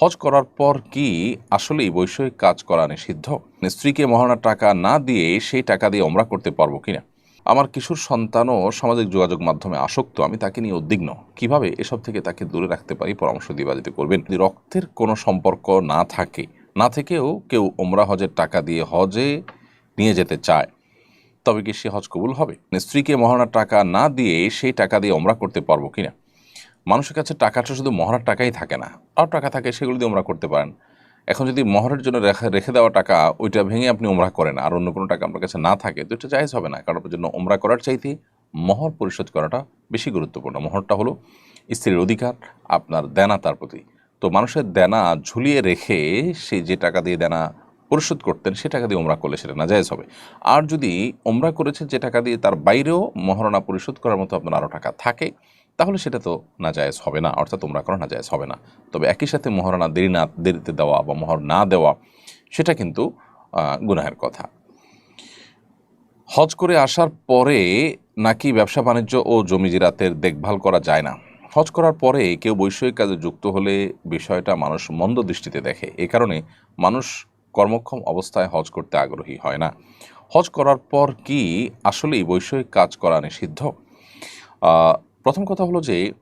হজ করার পর কি আসলেই বৈষয়িক কাজ করা নিষিদ্ধ? স্ত্রীকে মহানার টাকা না দিয়ে সেই টাকা দিয়ে ওমরা করতে পারব কিনা? আমার কিশোর সন্তানও সামাজিক যোগাযোগ মাধ্যমে আসক্ত, আমি তাকে নিয়ে উদ্বিগ্ন। কীভাবে এসব থেকে তাকে দূরে রাখতে পারি, পরামর্শ দিবা দিতে করবেন? যদি রক্তের কোনো সম্পর্ক না থাকে, না থেকেও কেউ ওমরা হজের টাকা দিয়ে হজে নিয়ে যেতে চায়, তবে কি সে হজ কবুল হবে? স্ত্রীকে মহানার টাকা না দিয়ে সেই টাকা দিয়ে ওমরা করতে পারব কিনা? মানুষের কাছে টাকাটা শুধু মহারার টাকাই থাকে না। আর টাকা থাকে, সেগুলো দিয়ে ওমরা করতে পারেন। এখন যদি মহরের জন্য রেখে রেখে দেওয়া টাকা, ওইটা ভেঙে আপনি ওমরা করেন, আর অন্য কোনো টাকা আপনার কাছে না থাকে, তো এটা জায়জ হবে না। কারণ জন্য ওমরা করার চাইতে মহর পরিশোধ করাটা বেশি গুরুত্বপূর্ণ। মহরটা হলো স্ত্রীর অধিকার, আপনার দেনা তার প্রতি। তো মানুষের দেনা ঝুলিয়ে রেখে সে যে টাকা দিয়ে দেনা পরিশোধ করতেন, সে টাকা দিয়ে ওমরা করলে সেটা নাজায়জ হবে। আর যদি ওমরা করেছে যে টাকা দিয়ে, তার বাইরেও মহারণা পরিশোধ করার মতো আপনার আরও টাকা থাকে তাহলে সেটা তো নাজায়জ হবে না, অর্থাৎ তোমরা করা নাজায়জ হবে না। তবে একই সাথে মহারণা দেরি না, দেরিতে দেওয়া বা মহর না দেওয়া, সেটা কিন্তু গুনাহের কথা। হজ করে আসার পরে নাকি ব্যবসা বাণিজ্য ও জমি জিরাতের দেখভাল করা যায় না? হজ করার পরে কেউ বৈষয়িক কাজে যুক্ত হলে বিষয়টা মানুষ মন্দ দৃষ্টিতে দেখে। এ কারণে মানুষ কর্মক্ষম অবস্থায় হজ করতে আগ্রহী হয় না। হজ করার পর কি আসলেই বৈষয়িক কাজ করা নিষিদ্ধ? প্রথম কথা হলো যে,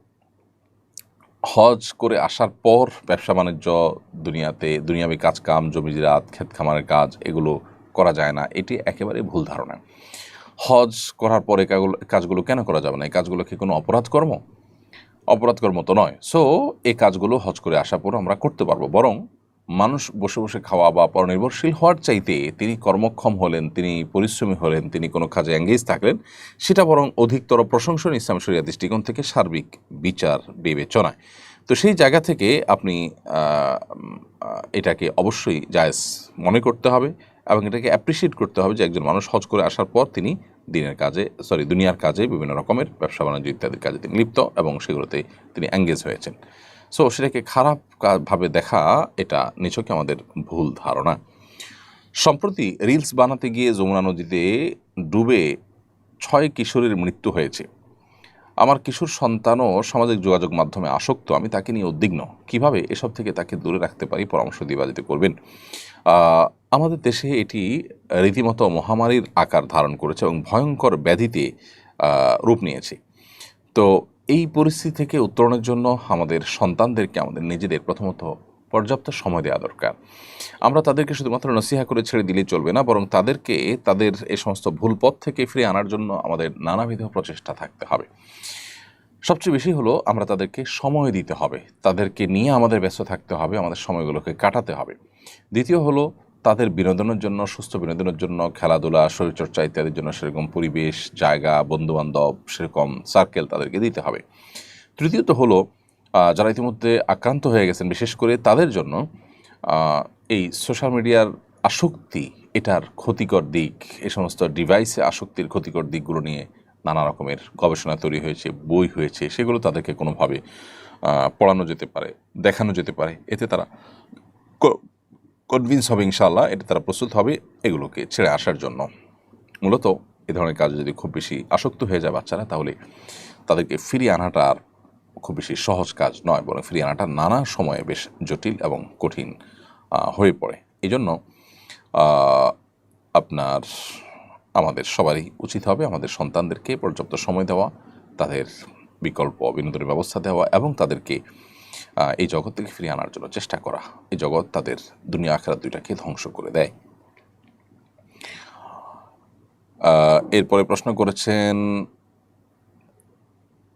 হজ করে আসার পর ব্যবসা বাণিজ্য দুনিয়াতে, দুনিয়াবি কাজ কাম জমি জিরাত, ক্ষেত খামারের কাজ এগুলো করা যায় না। এটি একেবারে ভুল ধারণা। হজ করার পরে কাজগুলো- কাজগুলো কেন করা যাবে না? এই কাজগুলো কি কোনো অপরাধ কর্ম অপরাধ কর্ম তো নয়। সো এই কাজগুলো হজ করে আসার পর আমরা করতে পারব। বরং মানুষ বসে বসে খাওয়া বা পরনির্ভরশীল হওয়ার চাইতে তিনি কর্মক্ষম হলেন, তিনি পরিশ্রমী হলেন, তিনি কোনো কাজে এঙ্গেজ থাকলেন, সেটা বরং অধিকতর প্রশংসন ইসলাম শরিয়া দৃষ্টিকোণ থেকে সার্বিক বিচার বিবেচনায়। তো সেই জায়গা থেকে আপনি এটাকে অবশ্যই জায়েজ মনে করতে হবে এবং এটাকে অ্যাপ্রিসিয়েট করতে হবে যে একজন মানুষ হজ করে আসার পর তিনি দিনের কাজে সরি দুনিয়ার কাজে বিভিন্ন রকমের ব্যবসা বাণিজ্য ইত্যাদির কাজে তিনি লিপ্ত এবং সেগুলোতে তিনি এঙ্গেজ হয়েছেন। সো সেটাকে খারাপ ভাবে দেখা, এটা নিছকে আমাদের ভুল ধারণা। সম্প্রতি রিলস বানাতে গিয়ে যমুনা নদীতে ডুবে ছয় কিশোরের মৃত্যু হয়েছে। আমার কিশোর সন্তানও সামাজিক যোগাযোগ মাধ্যমে আসক্ত, আমি তাকে নিয়ে উদ্বিগ্ন। কীভাবে এসব থেকে তাকে দূরে রাখতে পারি, পরামর্শ দিবা দিতে করবেন। আমাদের দেশে এটি রীতিমতো মহামারীর আকার ধারণ করেছে এবং ভয়ঙ্কর ব্যাধিতে রূপ নিয়েছে। তো এই পরিস্থিতি থেকে উত্তরণের জন্য আমাদের সন্তানদেরকে, আমাদের নিজেদের প্রথমত পর্যাপ্ত সময় দেওয়া দরকার। আমরা তাদেরকে শুধুমাত্র নসিহা করে ছেড়ে দিলেই চলবে না, বরং তাদেরকে তাদের এ সমস্ত ভুল পথ থেকে ফিরে আনার জন্য আমাদের নানাবিধ প্রচেষ্টা থাকতে হবে। সবচেয়ে বেশি হলো আমরা তাদেরকে সময় দিতে হবে। তাদেরকে নিয়ে আমাদের ব্যস্ত থাকতে হবে, আমাদের সময়গুলোকে কাটাতে হবে। দ্বিতীয় হলো তাদের বিনোদনের জন্য, সুস্থ বিনোদনের জন্য, খেলাধুলা, শরীরচর্চা ইত্যাদির জন্য সেরকম পরিবেশ, জায়গা, বন্ধুবান্ধব, সেরকম সার্কেল তাদেরকে দিতে হবে। তৃতীয়ত হলো যারা ইতিমধ্যে আক্রান্ত হয়ে গেছেন, বিশেষ করে তাদের জন্য এই সোশ্যাল মিডিয়ার আসক্তি, এটার ক্ষতিকর দিক, এ সমস্ত ডিভাইসে আসক্তির ক্ষতিকর দিকগুলো নিয়ে নানা রকমের গবেষণা তৈরি হয়েছে, বই হয়েছে, সেগুলো তাদেরকে কোনোভাবে পড়ানো যেতে পারে, দেখানো যেতে পারে। এতে তারা কনভিন্স হবে ইনশাল্লাহ এটা তারা প্রস্তুত হবে এগুলোকে ছেড়ে আসার জন্য। মূলত এ ধরনের কাজ যদি খুব বেশি আসক্ত হয়ে যায় বাচ্চারা, তাহলে তাদেরকে ফিরিয়ে আনাটা আর খুব বেশি সহজ কাজ নয়, বরং ফিরিয়ে আনাটা নানা সময়ে বেশ জটিল এবং কঠিন হয়ে পড়ে। এই জন্য আপনার, আমাদের সবারই উচিত হবে, আমাদের সন্তানদেরকে পর্যাপ্ত সময় দেওয়া, তাদের বিকল্প, বিনোদনের ব্যবস্থা দেওয়া এবং তাদেরকে এই জগৎ থেকে ফিরিয়ে আনার জন্য চেষ্টা করা। এই জগৎ তাদের দুনিয়া আখেরা দুইটাকে ধ্বংস করে দেয়। এরপরে প্রশ্ন করেছেন,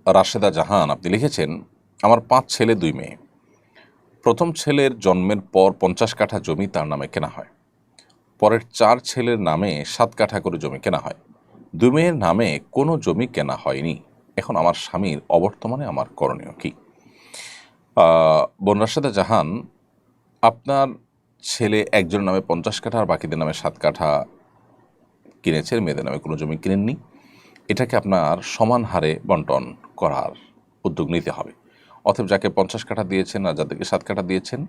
রাশেদা জাহান, আপনি লিখেছেন, আমার পাঁচ ছেলে, দুই মেয়ে। প্রথম ছেলের জন্মের পর পঞ্চাশ কাঠা জমি তার নামে কেনা হয়। পরের চার ছেলের নামে সাত কাঠা করে জমি কেনা হয়। দুই মেয়ের নামে কোনো জমি কেনা হয়নি। এখন আমার স্বামীর অবর্তমানে আমার করণীয় কি? আহ, বোন রাশেদা জাহান আপনার ছেলে একজনের নামে পঞ্চাশ কাঠা আর বাকিদের নামে সাত কাঠা কিনেছেন মেয়েদের নামে কোনো জমি কিনেননি। এটাকে আপনার সমান হারে বন্টন করার উদ্যোগ নিতে হবে। অতএব যাকে পঞ্চাশ কাঠা দিয়েছেন আর যাদেরকে সাত কাঠা দিয়েছেন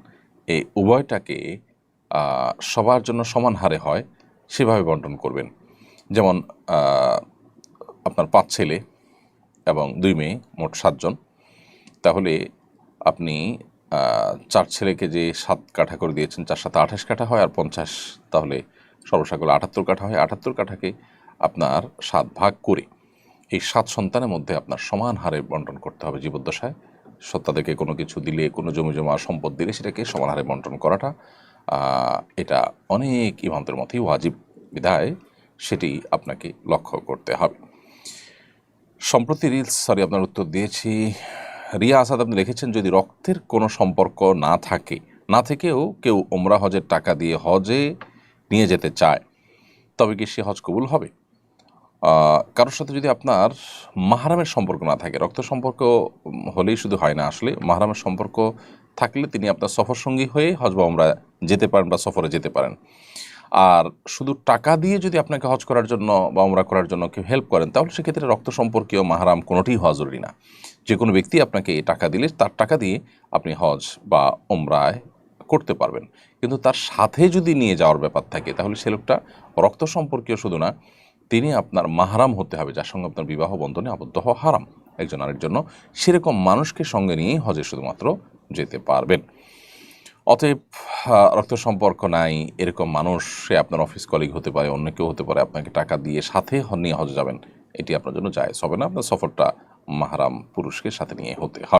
এই উভয়টাকে সবার জন্য সমান হারে হয় সেভাবে বন্টন করবেন। যেমন আপনার পাঁচ ছেলে এবং দুই মেয়ে মোট সাতজন। তাহলে আপনি চার ছেলেকে যে সাত কাঠা করে দিয়েছেন, চার সাথে আঠাশ কাঠা হয় আর পঞ্চাশ তাহলে সর্বসাকলে আটাত্তর কাঠা হয়, আটাত্তর কাঠাকে আপনার সাত ভাগ করে এই সাত সন্তানের মধ্যে আপনার সমান হারে বন্টন করতে হবে জীবদ্দশায়। তাদেরকে কোনো কিছু দিলে, কোনো জমি জমা সম্পদ দিলে সেটাকে সমান হারে বন্টন করাটা এটা অনেক ইমামদের মতেই ওয়াজিব বিধায় সেটি আপনাকে লক্ষ্য করতে হবে। সম্প্রতি রিলস সরি আপনার উত্তর দিয়েছি। রিয়া আসাদ আপনি লিখেছেন, যদি রক্তের কোনো সম্পর্ক না থাকে, না থেকেও কেউ ওমরা হজের টাকা দিয়ে হজে নিয়ে যেতে চায়, তবে কি সে হজ কবুল হবে? কারোর সাথে যদি আপনার মাহারামের সম্পর্ক না থাকে, রক্ত সম্পর্ক হলেই শুধু হয় না আসলে, মাহারামের সম্পর্ক থাকলে তিনি আপনার সফর সঙ্গী হয়ে হজ বা ওমরা যেতে পারেন বা সফরে যেতে পারেন। আর শুধু টাকা দিয়ে যদি আপনাকে হজ করার জন্য বা ওমরা করার জন্য কেউ হেল্প করেন, তাহলে সেক্ষেত্রে রক্ত সম্পর্কীয় মাহারাম কোনোটিই হওয়া জরুরি না। যে কোনো ব্যক্তি আপনাকে টাকা দিলে তার টাকা দিয়ে আপনি হজ বা ওমরায় করতে পারবেন। কিন্তু তার সাথে যদি নিয়ে যাওয়ার ব্যাপার থাকে, তাহলে সে লোকটা রক্ত সম্পর্কীয় শুধু না, তিনি আপনার মাহারাম হতে হবে, যার সঙ্গে আপনার বিবাহ বন্ধনে আবদ্ধ হওয়া হারাম। একজন আরেকজন সেরকম মানুষকে সঙ্গে নিয়েই হজে শুধুমাত্র যেতে পারবেন। অতএব রক্ত সম্পর্ক নাই, এরকম মানুষ, সে আপনার অফিস কলিগ হতে পারে, অন্য কেউ হতে পারে, আপনাকে টাকা দিয়ে সাথে নিয়ে হজে যাবেন। এটি আপনার জন্য যায় হবে না, আপনার সফরটা মাহারাম পুরুষকে সাথে নিয়ে হতে হবে।